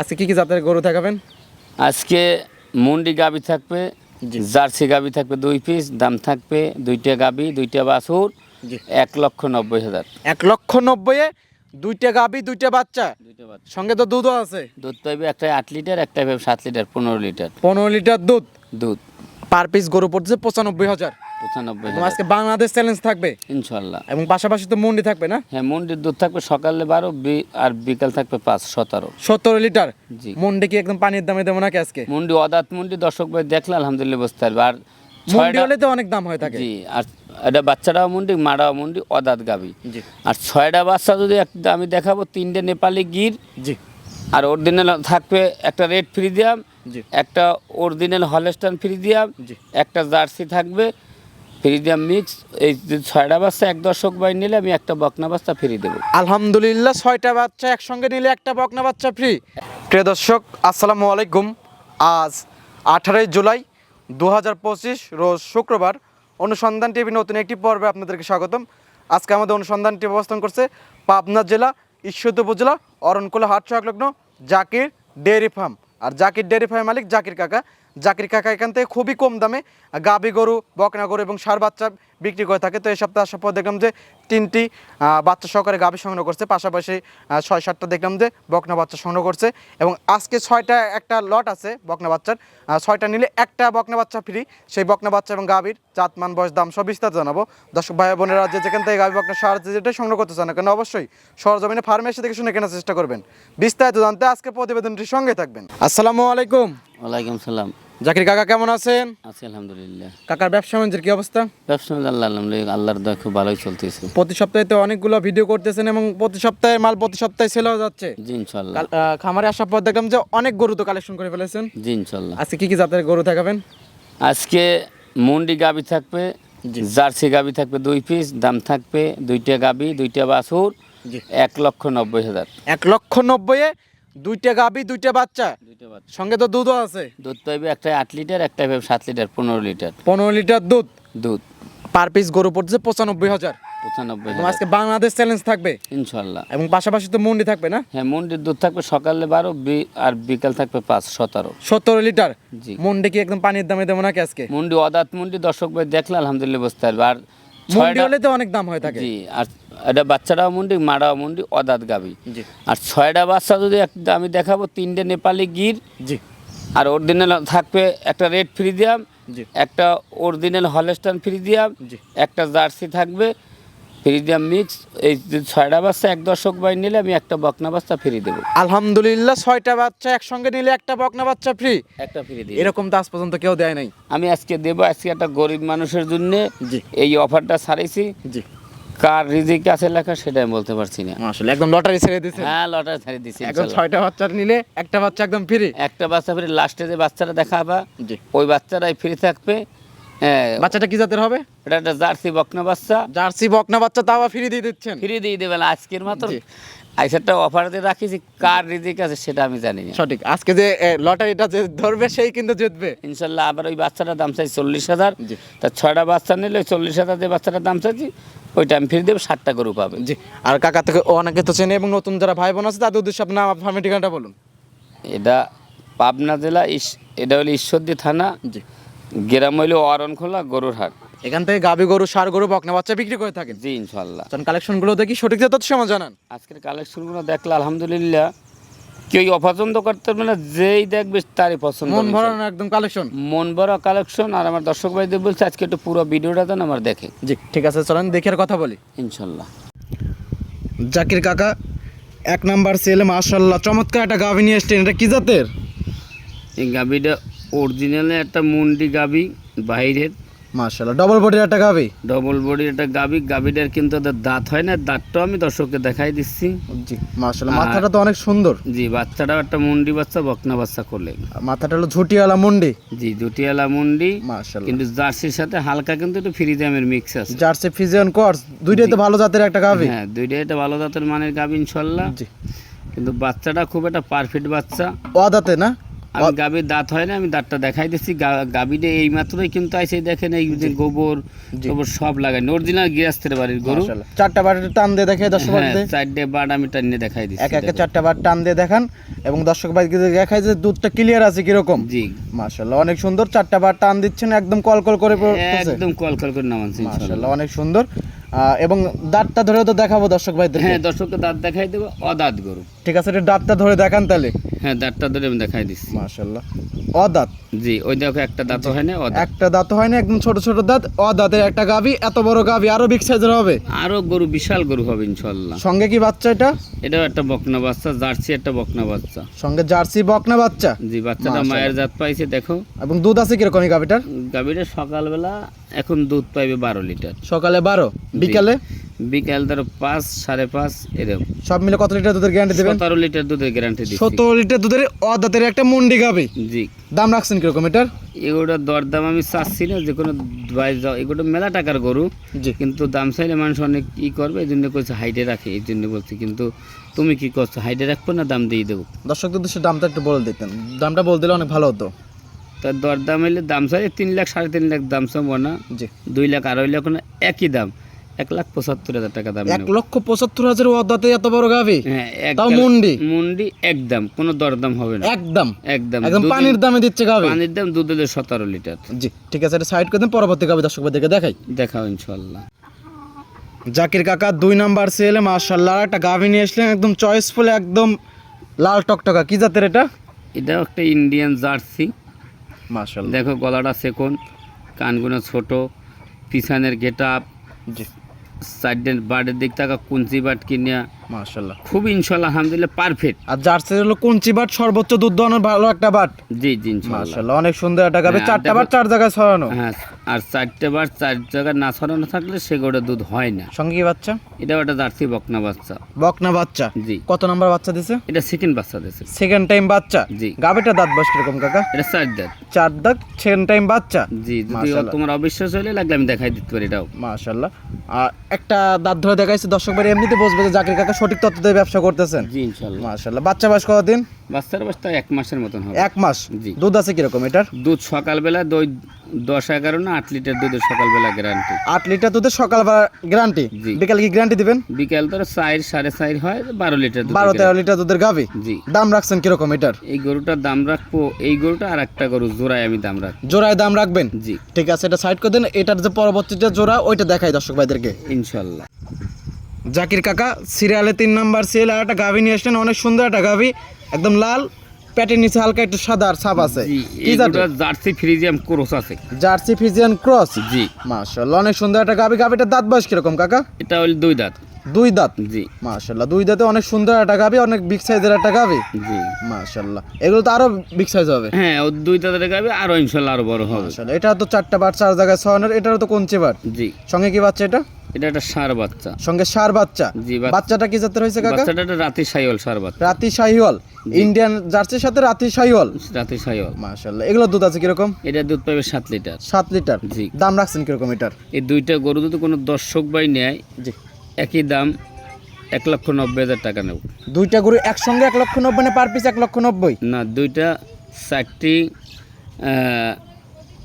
আজকে কি কি জাতের গরু দেখাবেন আজকে মুন্ডি গাবি থাকবে জার্সি গাবি থাকবে দুই পিস দাম থাকবে দুইটা গাবি দুইটা বাছুর এক লক্ষ নব্বই হাজার। এক লক্ষ নব্বই দুইটা গাবি দুইটা বাচ্চা? দুইটা বাচ্চা। সঙ্গে তো দুধও আছে। দুধ পাইবে একটা আট লিটার একটা পাইবে সাত লিটার পনেরো লিটার। পনেরো লিটার দুধ? দুধ। পার পিস গরু পড়ছে পঁচানব্বই হাজার। পঁচানব্বই আজকে বাংলাদেশ চ্যালেঞ্জ থাকবে? ইনশাল্লাহ। এবং পাশাপাশি তো মন্ডি থাকবে না? হ্যাঁ মুন্ডির দুধ থাকবে সকালে বারো আর বিকাল থাকবে পাঁচ সতেরো। সতেরো লিটার জি। মন্ডি কি একদম পানির দামে দেবো নাকি আজকে? মুন্ডি অদাত মুন্ডি দর্শক ভাই দেখলে আলহামদুলিল্লাহ বুঝতে পারবে। আর মন্ডি ছয়টা হলে তো অনেক দাম হয়ে থাকে জি আর এটা বাচ্চাটাও মুন্ডি মারাও মুন্ডি অদাত গাবি। জি। আর ছয়টা বাচ্চা যদি একটা আমি দেখাবো তিনটে নেপালি গির। জি। আর অরিজিনাল থাকবে একটা রেড ফ্রি দিয়াম একটা অরিজিনাল হলস্টান ফ্রি দিয়াম একটা জার্সি থাকবে ফ্রি দিয়াম মিক্স এই ছয়টা বাচ্চা এক দর্শক বাই নিলে আমি একটা বকনা বাচ্চা ফ্রি দেবো। আলহামদুলিল্লাহ, ছয়টা বাচ্চা একসঙ্গে নিলে একটা বকনা বাচ্চা ফ্রি প্রিয় দর্শক, আসসালামু আলাইকুম। আজ আঠারোই জুলাই দু পঁচিশ, রোজ শুক্রবার। অনুসন্ধান টিভি নতুন একটি পর্বে আপনাদেরকে স্বাগতম। আজকে আমাদের অনুসন্ধান টিভি অবস্থান করছে পাবনা জেলা, ঈশ্বরদী উপজেলা, অরণকুলা হাট সংলগ্ন জাকির ডেয়ারি ফার্ম। আর জাকির ডেয়ারি ফার্মের মালিক জাকির কাকা। জাকির কাকা এখান থেকে খুবই কম দামে গাবি গরু বকনা গরু এবং সার বাচ্চা বিক্রি করে থাকে। তো এই সপ্তাহে আসার পর দেখলাম যে তিনটি বাচ্চা সহকারে গাবি সংগ্রহ করছে। পাশাপাশি ছয় সাতটা দেখলাম যে বকনা বাচ্চা সংগ্রহ করছে এবং আজকে ছয়টা একটা লট আছে বকনা বাচ্চার। ছয়টা নিলে একটা বকনা বাচ্চা ফ্রি সেই বকনা বাচ্চা এবং গাবির জাতমান বয়স দাম সব বিস্তার জানাব। দর্শক ভাই বোনেরা যে যেখান থেকে গাবি বকনা সার যেটাই সংগ্রহ করতে চান কেন অবশ্যই সরজমিনে ফার্মে এসে থেকে শুনে কেনার চেষ্টা করবেন। বিস্তারিত জানতে আজকে প্রতিবেদনটির সঙ্গে থাকবেন। আসসালামু আলাইকুম। ওয়ালাইকুম সালাম। জাকির কাকা কেমন আছেন? আছি আলহামদুলিল্লাহ। কাকার ব্যবসা বাণিজ্যের কি অবস্থা? ব্যবসা আল্লাহ আলহামদুলিল্লাহ আল্লাহর দয়া খুব ভালোই চলতেছে। প্রতি সপ্তাহে তো অনেকগুলো ভিডিও করতেছেন এবং প্রতি সপ্তাহে মাল প্রতি সপ্তাহে সেল যাচ্ছে। জি ইনশাল্লাহ খামারে আসার পর দেখলাম যে অনেক গরু তো কালেকশন করে ফেলেছেন। জি ইনশাল্লাহ আজকে কি কি জাতের গরু দেখাবেন আজকে মুন্ডি গাবি থাকবে জার্সি গাবি থাকবে দুই পিস দাম থাকবে দুইটা গাবি দুইটা বাছুর জি। এক লক্ষ নব্বই হাজার। এক লক্ষ নব্বইয়ে দুইটা গাবি দুইটা বাচ্চা? সঙ্গে তো দুধও আছে? দুধ পাইবে একটা আট লিটার একটা পাইবে সাত লিটার পনেরো লিটার। পনেরো লিটার দুধ? দুধ। পার পিস গরু পড়ছে পঁচানব্বই হাজার। পঁচানব্বই আজকে বাংলাদেশ চ্যালেঞ্জ থাকবে? ইনশাল্লাহ। এবং পাশাপাশি তো মন্ডি থাকবে না? হ্যাঁ মুন্ডির দুধ থাকবে সকালে বারো আর বিকাল থাকবে পাঁচ সতেরো। সতেরো লিটার? জি। মন্ডি কি একদম পানির দামে দেবো নাকি আজকে? মুন্ডি অদাত মুন্ডি দর্শক ভাই দেখলে আলহামদুলিল্লাহ বুঝতে পারবে। আর মন্ডি হলে তো অনেক দাম হয়ে থাকে। জি আর এটা বাচ্চাটাও মুন্ডি মারাও মুন্ডি অদাত গাবি আর ছয়টা বাচ্চা যদি একটা আমি দেখাবো তিনটে নেপালি গির। জি। আর অরিজিনাল থাকবে একটা রেড ফ্রি দিয়াম জি। একটা অরিজিনাল হলস্টান ফ্রি দিয়াম জি। একটা জার্সি থাকবে ফ্রি দিয়াম মিক্স। এই ছয়টা বাচ্চা এক দর্শক বাই নিলে আমি একটা বকনা বাচ্চা ফ্রি দেবো। আলহামদুলিল্লাহ ছয়টা বাচ্চা একসঙ্গে নিলে একটা বকনা বাচ্চা ফ্রি। একটা ফ্রি দিই এরকম তো আজ পর্যন্ত কেউ দেয় নাই। আমি আজকে দেবো আজকে একটা গরিব মানুষের জন্য জি। এই অফারটা ছাড়াইছি জি। কার রিজিক আছে লেখা সেটা আমি বলতে পারছি না। আসলে একদম লটারি ছেড়ে দিছে হ্যাঁ লটারি ছাড়িয়ে দিছি এখন ছয়টা বাচ্চা নিলে একটা বাচ্চা একদম ফ্রি একটা বাচ্চা ফ্রি লাস্টে যে বাচ্চাটা দেখাবা ওই বাচ্চাটাই ফ্রি থাকবে। হ্যাঁ বাচ্চাটা কি জাতের হবে? এটা একটা জার্সি বকনা বাচ্চা। জার্সি বকনা বাচ্চা তাও ফ্রি দিয়ে দিচ্ছেন? ফ্রি দিয়ে দেবেন আজকের মাত্র। আইসারটা অফার দিয়ে রাখিছি কার রিজিক আছে সেটা আমি জানি না। সঠিক। আজকে যে লটারিটা যে ধরবে সেই কিন্তু জিতবে। ইনশাল্লাহ আবার ওই বাচ্চাটার দাম চাই চল্লিশ হাজার। তা ছয়টা বাচ্চা নিলে ওই চল্লিশ হাজার যে বাচ্চাটার দাম চাইছি ওইটা আমি ফ্রি দেবো ষাটটা গরু পাবে। জি আর কাকা থেকে অনেকে তো চেনে এবং নতুন যারা ভাই বোন আছে তাদের উদ্দেশ্যে আপনার ফার্মের ঠিকানাটা বলুন। এটা পাবনা জেলা এটা হলো ঈশ্বরদী থানা। জি। গ্রাম হইল অরণখোলা গরুর হাট। এখান থেকে গাবি গরু সার গরু বকনা বাচ্চা বিক্রি করে থাকেন। জি ইনশাল্লাহ। কালেকশনগুলো দেখি সঠিক তথ্য সময় জানান। আজকের কালেকশনগুলো দেখলে আলহামদুলিল্লাহ কেউ অপছন্দ করতে পারবে না? যেই দেখবে তারই পছন্দ মন ভরানো একদম কালেকশন মন বড় কালেকশন আর আমার দর্শক ভাইদের বলছে আজকে একটু পুরো ভিডিওটা দেন আমার দেখে। জি ঠিক আছে চলেন দেখে কথা বলি। ইনশাল্লাহ। জাকির কাকা এক নাম্বার সেল মাশাল্লাহ চমৎকার একটা গাভি নিয়ে এসছেন। এটা কি জাতের? এই গাবিটা অরিজিনালে একটা মুন্ডি গাবি বাইরের মাশাল্লাহ ডবল বডির একটা গাভি ডবল বডি একটা গাবি গাবিটার কিন্তু দাঁত হয় না দাঁতটাও আমি দর্শককে দেখাই দিচ্ছি। জি মাশাল্লাহ মাথাটা তো অনেক সুন্দর। জি বাচ্চাটাও একটা মুন্ডি বাচ্চা বকনা বাচ্চা করলে। মাথাটা হলো ঝুটিওয়ালা মুন্ডি। জি দুটিয়ালা মুন্ডি। মাশাল্লাহ কিন্তু জার্সির সাথে হালকা কিন্তু একটু ফ্রি দামের মিক্স আছে। জার্সি ফিজিয়ান কোর্স দুইটাই তো ভালো জাতের একটা গাভি হ্যাঁ দুইটাই একটা ভালো জাতের মানের গাবি ইনশাল্লাহ জি। কিন্তু বাচ্চাটা খুব একটা পারফেক্ট বাচ্চা। অদাতে না? আমি গাভীর দাঁত হয় না আমি দাঁতটা দেখাই দিচ্ছি। গাভীটা এই মাত্রই কিন্তু আইসে দেখেন এই যে গোবর গোবর সব লাগাই অরিজিনাল গৃহস্থের বাড়ির গরু। চারটা বার টান দিয়ে দেখে দর্শক হ্যাঁ চারটে বাট আমি টানিয়ে দেখাই দিচ্ছি এক একে চারটা বার টান দিয়ে দেখান এবং দর্শক ভাইকে দেখায় যে দুধটা ক্লিয়ার আছে কীরকম। জি। মাশাআল্লাহ অনেক সুন্দর চারটা বার টান দিচ্ছেন একদম কল কল করে একদম কল কল করে নামানছি। মাশাআল্লাহ অনেক সুন্দর। এবং দাঁতটা ধরে তো দেখাবো দর্শক ভাইদের হ্যাঁ দর্শককে দাঁত দেখাই দেবো অদাঁত গরু। ঠিক আছে এটা দাঁতটা ধরে দেখান তাহলে। হ্যাঁ দাঁতটা ধরে আমি দেখাই দিচ্ছি। মাশাআল্লাহ। অদাঁত? জি ওই দেখো একটা দাঁত হয় না একটা দাঁত হয় না একদম ছোট ছোট দাঁত অদাঁতের একটা গাভি এত বড় গাভি আরও বিগ সাইজের হবে। আরও গরু বিশাল গরু হবে ইনশাল্লাহ সঙ্গে কি বাচ্চা এটা? এটাও একটা বকনা বাচ্চা জার্সি একটা বকনা বাচ্চা। সঙ্গে জার্সি বকনা বাচ্চা? জি বাচ্চাটা মায়ের জাত পাইছে দেখো। এবং দুধ আছে কীরকম এই গাভিটার? গাভীটা সকালবেলা এখন দুধ পাইবে বারো লিটার। সকালে বারো বিকালে? বিকাল ধরো পাঁচ সাড়ে পাঁচ এরকম। সব মিলে কত লিটার দুধের গ্যারান্টি দেবেন? সতেরো লিটার দুধের গ্যারান্টি দিচ্ছি। সতেরো লিটার দুধের অদাঁতের একটা মুন্ডি গাভি জি। দাম রাখছেন কীরকম এটার? এগুলোর দরদাম আমি চাচ্ছি না যে কোনো এগুলো মেলা টাকার গরু জি। কিন্তু দাম চাইলে মানুষ অনেক ই করবে এই জন্য করছে হাইটে রাখে এই জন্য বলছি। কিন্তু তুমি কি করছ? হাইটে রাখব না দাম দিয়ে দেবো? দর্শকদের উদ্দেশ্যে দামটা একটু বলে দিতেন। দামটা বলে দিলে অনেক ভালো হতো। তার দরদাম এলে দাম চাইলে তিন লাখ সাড়ে তিন লাখ দাম চাবো না। জি। দুই লাখ আড়াই লাখ না একই দাম এক লাখ পঁচাত্তর হাজার টাকা দাম এক লক্ষ পঁচাত্তর হাজার অদাতে এত বড় গাভি? হ্যাঁ তাও মুন্ডি? মুন্ডি একদম কোনো দরদাম হবে না। একদম? একদম। একদম পানির দামে দিচ্ছে গাভি? পানির দাম দুধ হলে সতেরো লিটার। জি ঠিক আছে এটা সাইড করে দেন পরবর্তী গাভি দর্শক ভাইদেরকে দেখাই। দেখাও ইনশাল্লাহ জাকির কাকা দুই নাম্বার সেলে মার্শাল্লাহ একটা গাভি নিয়ে আসলেন একদম চয়েসফুল একদম লাল টকটকা। কি জাতের এটা? এটা একটা ইন্ডিয়ান জার্সি মার্শাল্লাহ দেখো গলাটা সেকন কানগুলো ছোট পিছনের গেট আপ সাইডের বার্ডের দিক থাকা কুঞ্চি বাট কিনিয়া মার্শাল্লাহ খুব ইনশাল্লাহ আলহামদুলিল্লাহ পারফেক্ট আর জার্সি হলো কুঞ্চি বাট সর্বোচ্চ দুধ দোয়ানোর ভালো একটা বাট। জি জি অনেক সুন্দর একটা গাভি হ্যাঁ, চারটা বাট চার জায়গায় ছড়ানো। হ্যাঁ আর চারটে বার চার জায়গায় না ছড়ানো থাকলে সে গোটা দুধ হয় না। সঙ্গে কি বাচ্চা? এটাও একটা জার্সি বকনা বাচ্চা। বকনা বাচ্চা। জি। কত নাম্বার বাচ্চা দিছে? এটা সেকেন্ড বাচ্চা দিয়েছে সেকেন্ড টাইম বাচ্চা? জি। গাভিটা দাঁত বয়স কীরকম কাকা? এটা চার দাঁত। চার দাঁত সেকেন্ড টাইম বাচ্চা? জি যদি তোমার অবিশ্বাস হলে লাগলে আমি দেখাই দিতে পারি এটাও। মাশাল্লাহ আর একটা দাঁত ধরে দেখাইছে দর্শক বাড়ি এমনিতে বসবে যে জাকির কাকা সঠিক তথ্য দিয়ে ব্যবসা করতেছেন? জি ইনশাল্লাহ মাশাল্লাহ বাচ্চা বয়স কতদিন? বাচ্চার অবস্থা এক মাসের মতন হবে। এক মাস? জি। দুধ আছে কীরকম এটার? দুধ সকালবেলা দই দশ এগারো না আট লিটার দুধের সকালবেলা গ্যারান্টি আট লিটার দুধের সকালবেলা গ্যারান্টি জি। বিকালে কি গ্যারান্টি দিবেন? বিকাল ধরো চার সাড়ে চার হয় বারো লিটার বারো তেরো লিটার দুধের গাবে জি। দাম রাখছেন কীরকম এটার? এই গরুটার দাম রাখব এই গরুটা আর একটা গরু জোড়ায় আমি দাম রাখব। জোড়ায় দাম রাখবেন? জি। ঠিক আছে এটা সাইড করে দেন এটার যে পরবর্তীটা জোড়া ওইটা দেখাই দর্শক ভাইদেরকে। ইনশাল্লাহ জাকির কাকা সিরিয়ালে তিন নাম্বার সেল আর একটা গাভি নিয়ে আসলেন অনেক সুন্দর একটা গাভি একদম লাল প্যাটের নিচে হালকা একটু সাদা আর ছাপ আছে। কি জার্সি ফ্রিজিয়াম ক্রোস আছে। Jersey friesian cross? জি। মাশাআল্লাহ অনেক সুন্দর একটা গাভি। গাভিটার দাঁত বয়স কীরকম কাকা? এটা হল দুই দাঁত। দুই দাঁত? জি। মাশাআল্লাহ দুই দাঁতে অনেক সুন্দর একটা গাভি অনেক বিগ সাইজের একটা গাভি? জি। মাশাআল্লাহ এগুলো তো আরও বিগ সাইজ হবে? হ্যাঁ ও দুই দাঁতের গাবে আরও ইনশাল্লাহ আরও বড় হবে। মাশাআল্লাহ এটা তো চারটা বার চার জায়গায় ছয়নের এটারও তো কোনচে বার জি। সঙ্গে কি বাচ্চা এটা? এটা একটা সার বাচ্চা। সঙ্গে সার বাচ্চা। জি বাচ্চাটা কি জাতের হয়েছে কাকা? বাচ্চাটা একটা রাতি সাইওয়াল সার বাচ্চা। রাতি শাহিওয়াল ইন্ডিয়ান জার্সির সাথে রাতি শাহিওয়াল রাতি সাইওয়াল। মাশাআল্লাহ। এগুলো দুধ আছে কীরকম? এটা দুধ পাবে সাত লিটার। সাত লিটার। জি। দাম রাখছেন কীরকম এটার? এই দুইটা গরু যদি কোনো দর্শক বাই নেয় জি। একই দাম এক লক্ষ নব্বই হাজার টাকা নেব। দুইটা গরু একসঙ্গে এক লক্ষ নব্বই না পার পিস এক লক্ষ নব্বই? না দুইটা চারটি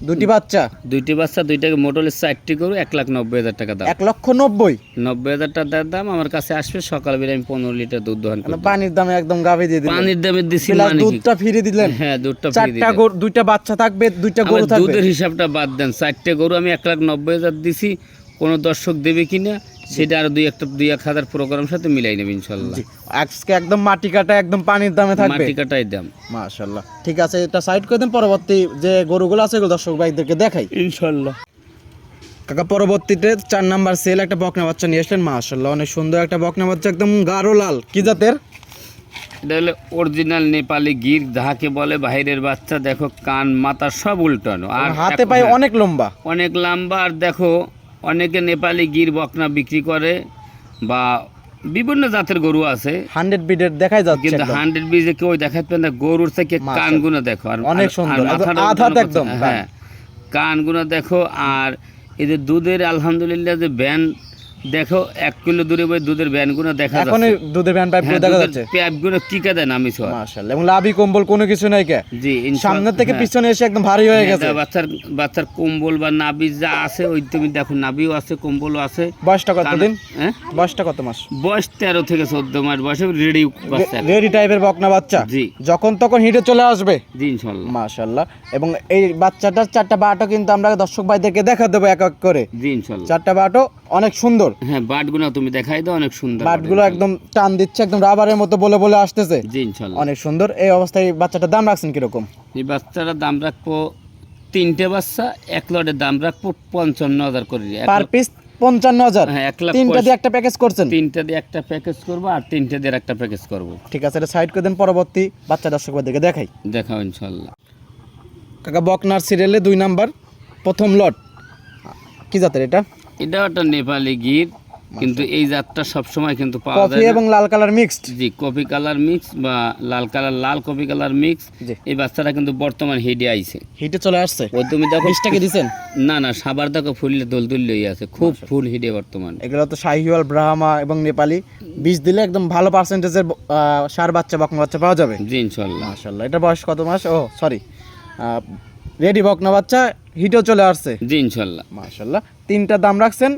দুটি বাচ্চা? দুইটি বাচ্চা দুইটাকে মোটলের চারটি গরু এক লাখ নব্বই হাজার টাকা দাম। এক লক্ষ নব্বই? নব্বই হাজার টাকার দাম আমার কাছে আসবে সকালবেলা আমি পনেরো লিটার দুধ দহন মানে পানির দামে একদম গাবে দিয়ে দিলাম পানির দামে দিছি মানে? দুধটা ফিরে দিলেন। হ্যাঁ দুধটা ফিরে। গরু দুইটা বাচ্চা থাকবে দুইটা গরু থাকবে? দুধের হিসাবটা বাদ দেন। চারটে গরু আমি এক লাখ নব্বই হাজার দিছি কোনো দর্শক দেবে কিনা? সেটা আর দুই একটা দুই এক হাজার প্রোগ্রাম সাথে মিলাই নেবে ইনশাল্লাহ। আজকে একদম মাটি কাটা একদম পানির দামে থাকবে? মাটি কাটাই দাম। ঠিক আছে এটা সাইড করে দেন পরবর্তী যে গরুগুলো আছে এগুলো দর্শক ভাইদেরকে দেখাই। ইনশাল্লাহ। কাকা পরবর্তীতে চার নাম্বার সেল একটা বকনা বাচ্চা নিয়ে আসলেন মাশাআল্লাহ। অনেক সুন্দর একটা বকনা বাচ্চা একদম গাঢ় লাল। কি জাতের? এটা হলো অরিজিনাল নেপালি গির যাহাকে বলে বাইরের বাচ্চা দেখো কান মাথা সব উল্টানো। আর হাতে পায়ে হ্যাঁ, অনেক লম্বা। অনেক লম্বা আর দেখো অনেকে নেপালি গির বকনা বিক্রি করে বা বিভিন্ন জাতের গরু আছে। হান্ড্রেড বিডের দেখাই যাচ্ছে কিন্তু। হান্ড্রেড বিজে কেউ দেখাতে না গরুর থেকে কান কানগুলো দেখো। আর অনেক সুন্দর, আধা আধাত উল্টানো একদম, হ্যাঁ কানগুলো দেখো আর এই যে দুধের আলহামদুলিল্লাহ যে ব্যান দেখো এক কিলো দূরে বই দুধের ব্যানগুলো দেখা যাচ্ছে। দুধের ভ্যান পাইপ হ্যাঁ দেখা যাচ্ছে। প্যাপগুলো কি কাদা নামি ছোঁয়া মাশাআল্লাহ এবং লাভি কম্বল কোনো কিছু নাই কে? জি সামনে থেকে হ্যাঁ। পিছনে এসে একদম ভারী হয়ে হ্যাঁ, গেছে। বাচ্চার বাচ্চার কম্বল বা নাবি যা আছে ওই তুমি দেখো নাবিও আছে কম্বলও আছে। বয়সটা কত দিন? হ্যাঁ? বয়সটা কত মাস? বয়স তেরো থেকে চোদ্দ মাস বয়সে রেডি বাচ্চা। রেডি টাইপের বকনা বাচ্চা? জি। যখন তখন হিটে চলে আসবে? জি ইনশাল্লাহ মাশাআল্লাহ এবং এই বাচ্চাটার চারটা বাটো কিন্তু আমরা দর্শক ভাইদেরকে দেখা দেবো এক এক করে। জি ইনশাল্লাহ চারটা বাটো অনেক সুন্দর। হ্যাঁ বাটগুলো তুমি দেখাই দাও অনেক সুন্দর বাটগুলো। একদম টান দিচ্ছে একদম রাবারের মতো বলে বলে আসতেছে। জি ইনশাল্লাহ। অনেক সুন্দর। এই অবস্থায় বাচ্চাটার দাম রাখছেন কীরকম? এই বাচ্চাটার দাম রাখব তিনটে বাচ্চা এক লটের দাম রাখব পঞ্চান্ন হাজার করে। পার পিস পঞ্চান্ন হাজার। হ্যাঁ তিনটা দিয়ে একটা প্যাকেজ করছেন? তিনটা দিয়ে একটা প্যাকেজ করব আর তিনটে দিয়ে একটা প্যাকেজ করব। ঠিক আছে এটা সাইড করে দেন পরবর্তী বাচ্চা ভাইদেরকে দেখাই। দেখাও ইনশাল্লাহ। কাকা বকনার সিরিয়ালে দুই নাম্বার প্রথম লট কি জাতের এটা? এটাও একটা নেপালি গির কিন্তু এই জাতটা সবসময় কিন্তু পাওয়া যায়। এবং লাল কালার মিক্সড? জি কপি কালার মিক্স বা লাল কালার লাল কপি কালার মিক্স। এই বাচ্চাটা কিন্তু বর্তমান হেডে আইছে। হিটে চলে আসছে? ওই তুমি দেখো বিশটা কি দিছেন? না না সাবার দেখো ফুললে দোল দুল লই আছে। খুব ফুল হিডে বর্তমান। এগুলো তো শাহিওয়াল ব্রাহ্মা এবং নেপালি। বীজ দিলে একদম ভালো পার্সেন্টেজের সার বাচ্চা বকনা বাচ্চা পাওয়া যাবে? জি ইনশাল্লাহ মাশাল্লাহ এটা বয়স কত মাস? ও সরি রেডি বকনা বাচ্চা হিটেও চলে আসছে। জি ইনশাল্লাহ মাশাল্লাহ তিনটা দাম রাখছেন?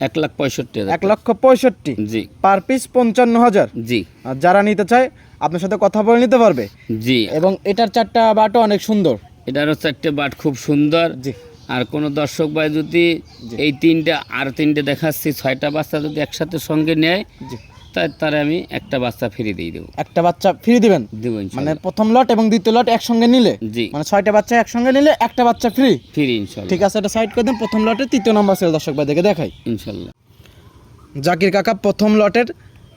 এক লাখ পঁয়ষট্টি এক লক্ষ পঁয়ষট্টি। জি। পার পিস পঞ্চান্ন হাজার। জি। আর যারা নিতে চায় আপনার সাথে কথা বলে নিতে পারবে। জি। এবং এটার চারটা বাটও অনেক সুন্দর। এটারও চারটে বাট খুব সুন্দর। জি। আর কোনো দর্শক ভাই যদি এই তিনটা আর তিনটে দেখাচ্ছি ছয়টা বাচ্চা যদি একসাথে সঙ্গে নেয় তারে আমি একটা বাচ্চা ফিরে দিয়ে দেবো। একটা বাচ্চা ফ্রি দিবেন? দেবো মানে প্রথম লট এবং দ্বিতীয় লট একসঙ্গে নিলে? জি। মানে ছয়টা বাচ্চা একসঙ্গে নিলে একটা বাচ্চা ফ্রি ফিরে ইনশাল্লাহ। ঠিক আছে এটা সাইড করে দেন প্রথম লটে তৃতীয় নম্বর সেল দর্শক ভাইদেরকে দেখাই। ইনশাল্লাহ। জাকির কাকা প্রথম লটের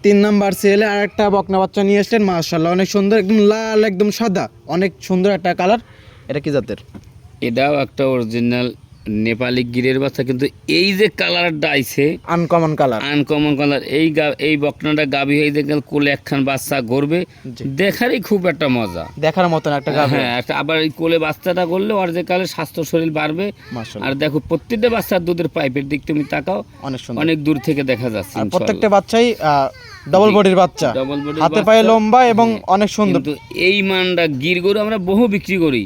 তিন নাম্বার সেলে আর একটা বকনা বাচ্চা নিয়ে এসলেন মার্শাল্লাহ অনেক সুন্দর একদম লাল একদম সাদা অনেক সুন্দর একটা কালার এটা কি জাতের? এটাও একটা অরিজিনাল নেপালি গিরের বাচ্চা কিন্তু এই যে কালারটা আইছে আনকমন কালার আনকমন কালার এই এই বকনাটা গাভী হয়ে দেখে কোলে একখান বাচ্চা গড়বে দেখারই খুব একটা মজা। দেখার মতন একটা গাভী হ্যাঁ একটা আবার এই কোলে বাচ্চাটা করলে ওর যে কালে স্বাস্থ্য শরীর বাড়বে। আর দেখো প্রত্যেকটা বাচ্চার দুধের পাইপের দিক তুমি তাকাও অনেক অনেক দূর থেকে দেখা যাচ্ছে আর প্রত্যেকটা বাচ্চাই ডবল বডির বাচ্চা। ডবল বডি হাতে পায়ে লম্বা এবং অনেক সুন্দর। কিন্তু এই মানটা গির গরু আমরা বহু বিক্রি করি।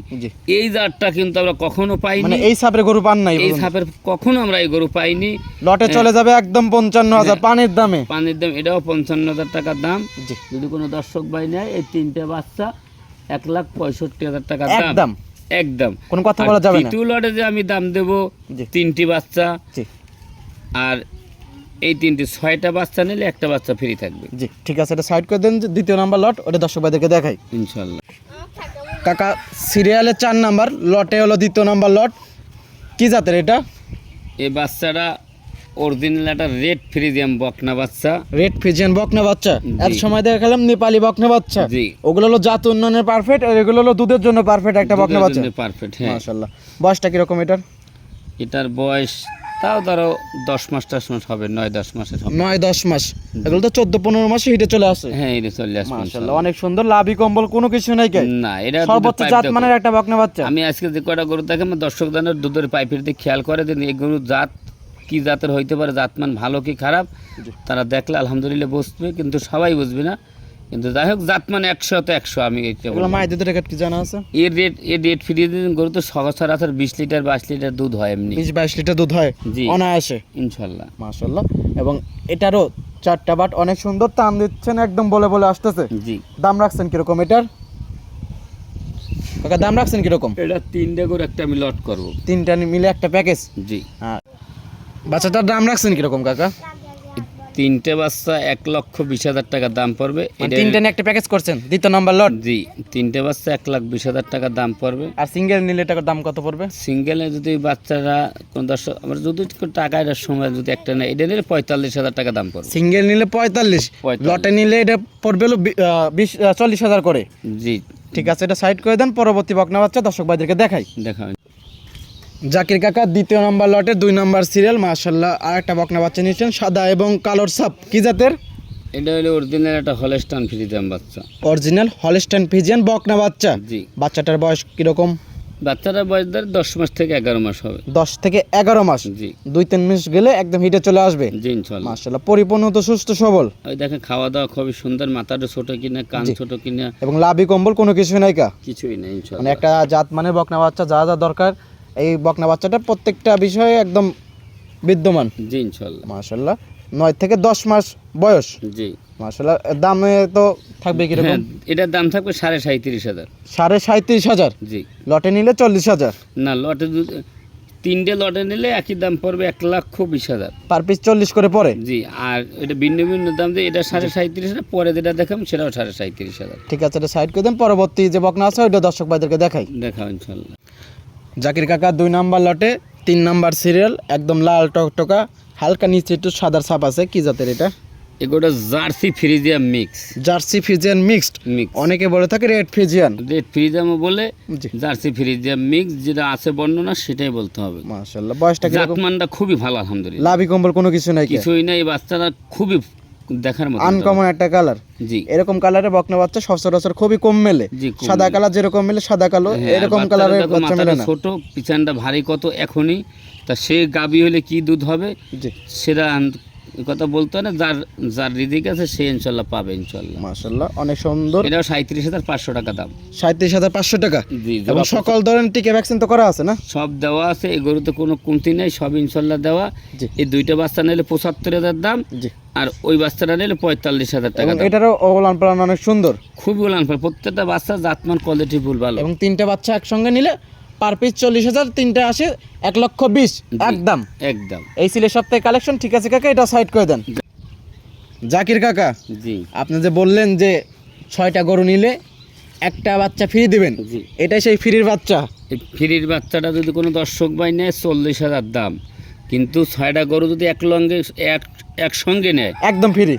এই জাতটা কিন্তু আমরা কখনো মানে পাইনি এই সাপের গরু পান নাই এই সাপের কখনো আমরা এই গরু পাইনি। লটে চলে যাবে একদম পঞ্চান্ন হাজার পানির দামে। পানির দাম এটাও পঞ্চান্ন হাজার টাকার দাম। যদি কোনো দর্শক ভাই নেয় এই তিনটে বাচ্চা এক লাখ পঁয়ষট্টি হাজার টাকার দাম। একদম। একদম। কোনো কথা বলা যাবে না। লটে যে আমি দাম দেব তিনটি বাচ্চা। জি। আর এই তিনটি ছয়টা বাচ্চা নিলে একটা বাচ্চা ফ্রি থাকবে। জি ঠিক আছে এটা সাইড করে দেন যে দ্বিতীয় নাম্বার লট ওটা দর্শক ভাইদেরকে দেখাই। ইনশাল্লাহ। কাকা সিরিয়ালের চার নাম্বার লটে হলো দ্বিতীয় নাম্বার লট কি জাতের এটা? এই বাচ্চাটা অরিজিনাল একটা রেড ফ্রিজিয়াম বকনা বাচ্চা। রেড ফিজিয়ান বকনা বাচ্চা। এত সময় দেখালাম নেপালি বকনা বাচ্চা। জি। ওগুলো হলো জাত উন্নয়নের পারফেক্ট আর এগুলো হলো দুধের জন্য পারফেক্ট একটা বকনা বাচ্চা। পারফেক্ট হ্যাঁ। মাশাআল্লাহ। বয়সটা কীরকম এটার? এটার বয়স তাও ধরো দশ মাস দশ মাস হবে নয় দশ মাসের হবে। নয় দশ মাস। এগুলো তো চোদ্দ পনেরো মাসে হিটে চলে আসে। হ্যাঁ এটা চলে আসবে মাশাআল্লাহ অনেক সুন্দর লাভি কম্বল কোনো কিছু নাই কে? না এটা সর্বোচ্চ জাত মানের একটা বকনা বাচ্চা। আমি আজকে যে কয়টা গরু দেখে আমার দর্শক দানের দুধের পাইপের দিকে খেয়াল করে দিন এই গরুর জাত কি জাতের হইতে পারে জাতমান ভালো কি খারাপ তারা দেখলে আলহামদুলিল্লাহ বুঝবে কিন্তু সবাই বুঝবে না। কিন্তু যাই হোক জাতমান একশো তো একশো আমি। মায়ের দুধের রেট কি জানা আছে? এর রেট এর রেট ফিরিয়ে দিন গরু তো সহসরাসর বিশ লিটার বাইশ লিটার দুধ হয় এমনি। বিশ বাইশ লিটার দুধ হয়? জি। অনায়াসে? ইনশাল্লাহ। মাশাল্লাহ। এবং এটারও চারটা বাট অনেক সুন্দর টান দিচ্ছেন একদম বলে বলে আসতেছে। জি। দাম রাখছেন কীরকম এটার? কাকা দাম রাখছেন কীরকম? এটা তিনটে গরু একটা আমি লট করব। তিনটা মিলে একটা প্যাকেজ জি। হ্যাঁ। বাচ্চাটার দাম রাখছেন কীরকম কাকা? তিনটে বাচ্চা এক লক্ষ বিশ হাজার টাকা দাম পড়বে। মানে এটা তিনটা নিয়ে একটা প্যাকেজ করছেন দ্বিতীয় নাম্বার লট জি তিনটে বাচ্চা এক লাখ বিশ হাজার টাকা দাম পড়বে। আর সিঙ্গেল নিলে টাকার দাম কত পড়বে? সিঙ্গেলে যদি বাচ্চারা কোন দর্শক আমরা যদি টাকা এটার সময় যদি একটা নেয় এটা নিলে পঁয়তাল্লিশ হাজার টাকা দাম পড়বে। সিঙ্গেল নিলে পঁয়তাল্লিশ। লটে নিলে এটা পড়বে হলো বিশ চল্লিশ হাজার করে। জি। ঠিক আছে এটা সাইড করে দেন পরবর্তী বকনা বাচ্চা দর্শক ভাইদেরকে দেখাই। দেখা হয়। জাকির কাকা দ্বিতীয় নাম্বার লটে দুই নম্বর সিরিয়াল মাশাল্লাহ আর একটা বকনা বাচ্চা নিয়েছেন সাদা এবং কালোর সাপ। কি জাতের? এটা হলো অরিজিনাল একটা হলেস্টান ফ্রিজাম বাচ্চা। অরিজিনাল হলস্টাইন ফিজিয়ান বকনা বাচ্চা। জি। বাচ্চাটার বয়স কীরকম? বাচ্চারা বয়স ধরে দশ মাস থেকে এগারো মাস হবে। দশ থেকে এগারো মাস? জি। দুই তিন মাস গেলে একদম হিটে চলে আসবে? জি ইনশাল্লাহ মাশাল্লাহ পরিপূর্ণ তো সুস্থ সবল। ওই দেখেন খাওয়া দাওয়া খুবই সুন্দর মাথাটা ছোট কিনা কান। ছোট কিনা। এবং লাভি কম্বল কোনো কিছু নাই কা? কিছুই নেই মানে একটা জাত মানে বকনা বাচ্চা যা যা দরকার এই বকনা বাচ্চাটা প্রত্যেকটা বিষয়ে একদম বিদ্যমান। জি ইনশাল্লাহ মাশাল্লাহ নয় থেকে দশ মাস বয়স। জি। মাশাল্লাহ দামে তো থাকবে হ্যাঁ কীরকম? এটার দাম থাকবে সাড়ে সাঁত্রিশ হাজার। সাড়ে সাঁত্রিশ হাজার? জি। লটে নিলে চল্লিশ হাজার। না লটে তিনটে লটে নিলে একই দাম পড়বে এক লক্ষ বিশ হাজার। পার পিস চল্লিশ করে পরে জি আর এটা ভিন্ন ভিন্ন দাম দিয়ে এটা সাড়ে সাঁত্রিশ হাজার পরে যেটা দেখাম সেটাও সাড়ে সাঁত্রিশ হাজার। ঠিক আছে এটা সাইড করে দেন। পরবর্তী যে বকনা আছে ওইটা দর্শক ভাইদেরকে দেখাই। দেখাও ইনশাল্লাহ জাকির কাকা দুই নাম্বার লটে তিন নাম্বার সিরিয়াল একদম লাল টকটকা হালকা নিচে একটু সাদার ছাপ আছে কি জাতের এটা? এগুলো jersey friesian mix. Jersey friesian mixed? Mix. অনেকে বলে থাকে রেড ফিজিয়ান রেড ফ্রিজামও বলে জার্সি ফ্রিজিয়াম মিক্স যেটা আছে বর্ণনা সেটাই বলতে হবে। মাশাল্লাহ বয়সটা কীরকম? জাতমানটা খুবই ভালো আলহামদুলিল্লাহ। লাভি কম্বল কোনো কিছু নাই কিছুই নাই বাচ্চারা খুবই দেখার মতো আনকমন একটা কালার জি। এরকম কালারের বকনা বাচ্চা সচরাচর খুবই কম মেলে। সাদা কালার যেরকম মেলে সাদা কালো হ্যাঁ, এরকম কালারের বাচ্চা মেলে না। ছোট পিছানটা ভারী কত এখনই। তা সে গাবি হলে কি দুধ হবে? সেটা কথা বলতে হয় না যার যার রিদিক আছে সে ইনশাল্লাহ পাবে ইনশাল্লাহ। মাশাল্লাহ অনেক সুন্দর। এটাও সাঁত্রিশ হাজার পাঁচশো টাকা দাম। সাঁত্রিশ হাজার পাঁচশো টাকা? জি এবং সকল ধরনের টিকে ভ্যাকসিন তো করা আছে না? সব দেওয়া আছে এই গরুতে কোনো কমতি নেই সব ইনশাল্লাহ দেওয়া। এই দুইটা বাচ্চা নিলে পঁচাত্তর হাজার দাম জি। আর ওই বাচ্চাটা নিলে পঁয়তাল্লিশ হাজার টাকা এটারও ওলান পালান অনেক সুন্দর। খুবই উলান পালান। প্রত্যেকটা বাচ্চা জাতমান কোয়ালিটি ফুল ভালো। এবং তিনটা বাচ্চা একসঙ্গে নিলে পার পিস চল্লিশ হাজার তিনটা আসে এক লক্ষ বিশ একদম। একদম। এই সিলের সপ্তাহে কালেকশন ঠিক আছে কাকা এটা সাইড করে দেন। জাকির কাকা জি। আপনি যে বললেন যে ছয়টা গরু নিলে একটা বাচ্চা ফ্রি দিবেন জি। এটাই সেই ফ্রির বাচ্চা। এই ফ্রির বাচ্চাটা যদি কোনো দর্শক বাই নেয় চল্লিশ হাজার দাম। কিন্তু ছয়টা গরু যদি এক লঙ্গে এক একসঙ্গে নেয় একদম ফ্রি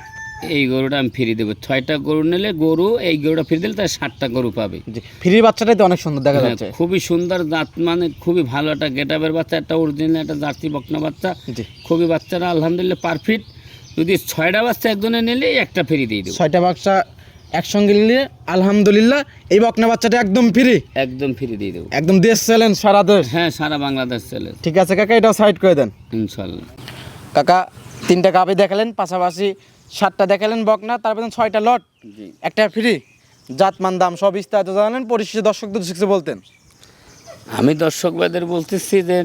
এই গরুটা আমি ফ্রি দেবো। ছয়টা গরু নিলে গরু এই গরুটা ফ্রি দিলে তার ষাটটা গরু পাবে। ফ্রির বাচ্চাটাই তো অনেক সুন্দর দেখা হ্যাঁ, যাচ্ছে। খুবই সুন্দর দাঁত মানে খুবই ভালো একটা গেটাবের বাচ্চা একটা অরিজিনাল একটা জার্সি বকনা বাচ্চা। খুবই বাচ্চারা আলহামদুলিল্লাহ পারফেক্ট যদি ছয়টা বাচ্চা একজনে নিলে একটা ফ্রি দিয়ে দেবো। ছয়টা বাচ্চা একসঙ্গে নিলে আলহামদুলিল্লাহ এই বকনা বাচ্চাটা একদম ফ্রি। একদম ফ্রি দিয়ে দেবো। একদম দেশ চ্যালেঞ্জ সারা দেশ। হ্যাঁ সারা বাংলাদেশ চলে ঠিক আছে কাকা এটাও সাইড করে দেন। ইনশাল্লাহ। কাকা তিনটা কাপে দেখালেন পাশাপাশি সাতটা দেখালেন বকনা তারপরে ছয়টা লট একটা ফ্রি জাতমান দাম সব বিস্তারিত জানালেন পরিশেষে দর্শকদের শিখছে বলতেন। আমি দর্শক ভাইদের বলতেছি যে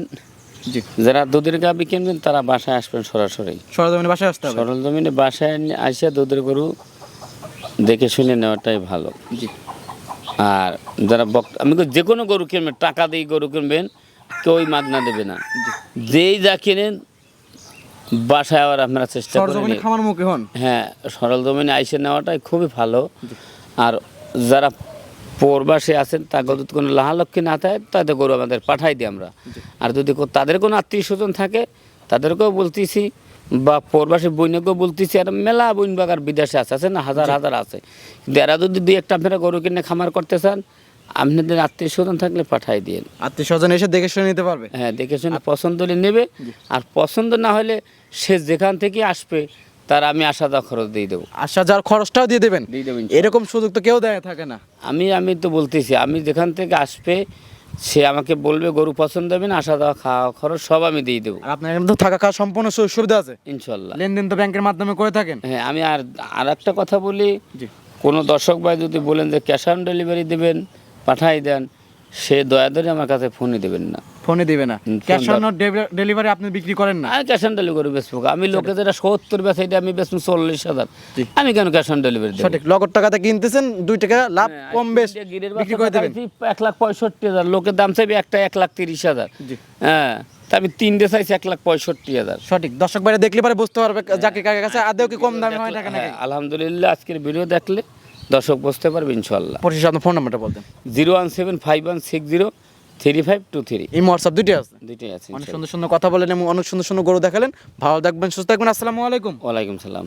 যারা দুধের গাবি কিনবেন তারা বাসায় আসবেন সরাসরি। সরজমিনে বাসায় আসতে হবে? সরল জমিনে বাসায় আসে দুধের গরু দেখে শুনে নেওয়াটাই ভালো। আর যারা বক আমি যে কোনো গরু কিনবেন টাকা দিয়ে গরু কিনবেন কেউই মাগনা দেবে না। যেই যা কিনেন বাসায় আবার আপনারা চেষ্টা খামার মুখে হন? হ্যাঁ সরল জমিনে আইসে নেওয়াটাই খুবই ভালো। আর যারা পরবাসে আছেন যদি কোনো লাহালক্ষ্মী না থাকে তাদের গরু আমাদের পাঠাই দিই আমরা। আর যদি তাদের কোনো আত্মীয় স্বজন থাকে তাদেরকেও বলতেছি বা পরবাসী বইনকেও বলতেছি আর মেলা বইন বাগার বিদেশে আছে আছে না? হাজার হাজার আছে। কিন্তু এরা যদি দুই একটা আপনারা গরু কিনে খামার করতে চান আপনাদের আত্মীয় স্বজন থাকলে পাঠাই দিন আত্মীয় স্বজন এসে দেখে শুনে নিতে পারবে? হ্যাঁ দেখে শুনে পছন্দ হলে নেবে আর পছন্দ না হলে সে যেখান থেকে আসবে তার আমি আশা দা খরচ দিয়ে দেবো। আসা যাওয়ার খরচটাও দিয়ে দেবেন? দিয়ে দেবেন এরকম সুযোগ তো কেউ দেয় থাকে না। আমি আমি তো বলতেছি আমি যেখান থেকে আসবে সে আমাকে বলবে গরু পছন্দ হবে না আসা দেওয়া খাওয়া খরচ সব আমি দিয়ে দেবো। আর আপনার এখানে তো থাকা খাওয়া সম্পূর্ণ সুযোগ সুবিধা আছে? ইনশাল্লাহ। লেনদেন তো ব্যাংকের মাধ্যমে করে থাকেন? হ্যাঁ আমি আর আর একটা কথা বলি কোনো দর্শক ভাই যদি বলেন যে ক্যাশ অন ডেলিভারি দেবেন পাঠাই দেন সে দয়া ধরে আমার কাছে ফোনই দেবেন না। ফোনে দিবে না। ক্যাশ অন ডেলিভারি আপনি বিক্রি করেন না? আমি ক্যাশ অন ডেলিভারি বেচবো আমি লোকে যেটা সত্তর বেচে এটা আমি বেচবো চল্লিশ হাজার। আমি কেন ক্যাশ অন ডেলিভারি সঠিক। লগর টাকাতে কিনতেছেন দুই টাকা লাভ হ্যাঁ, কম বেশ বিক্রি করে দেবেন। এক লাখ পঁয়ষট্টি হাজার। লোকের দাম চাইবে একটা এক লাখ তিরিশ হাজার। হ্যাঁ তা আমি তিনটে চাইছি এক লাখ পঁয়ষট্টি হাজার। সঠিক। দর্শক বাইরে দেখলে পরে বুঝতে পারবে যাকে কাকে কাছে আদেও কি কম দামে হয় টাকা হ্যাঁ, আলহামদুলিল্লাহ আজকের ভিডিও দেখলে দর্শক বুঝতে পারবে ইনশাল্লাহ পরিশেষে আপনার ফোন নাম্বারটা বলতেন zero one seven five one six zero three five two three. এই হোয়াটসঅ্যাপ দুইটাই আছে? দুইটাই আছে অনেক সুন্দর সুন্দর কথা বলেন এবং অনেক সুন্দর সুন্দর গরু দেখালেন। ভালো থাকবেন সুস্থ থাকবেন। আসসালামু আলাইকুম। ওয়ালাইকুম সালাম।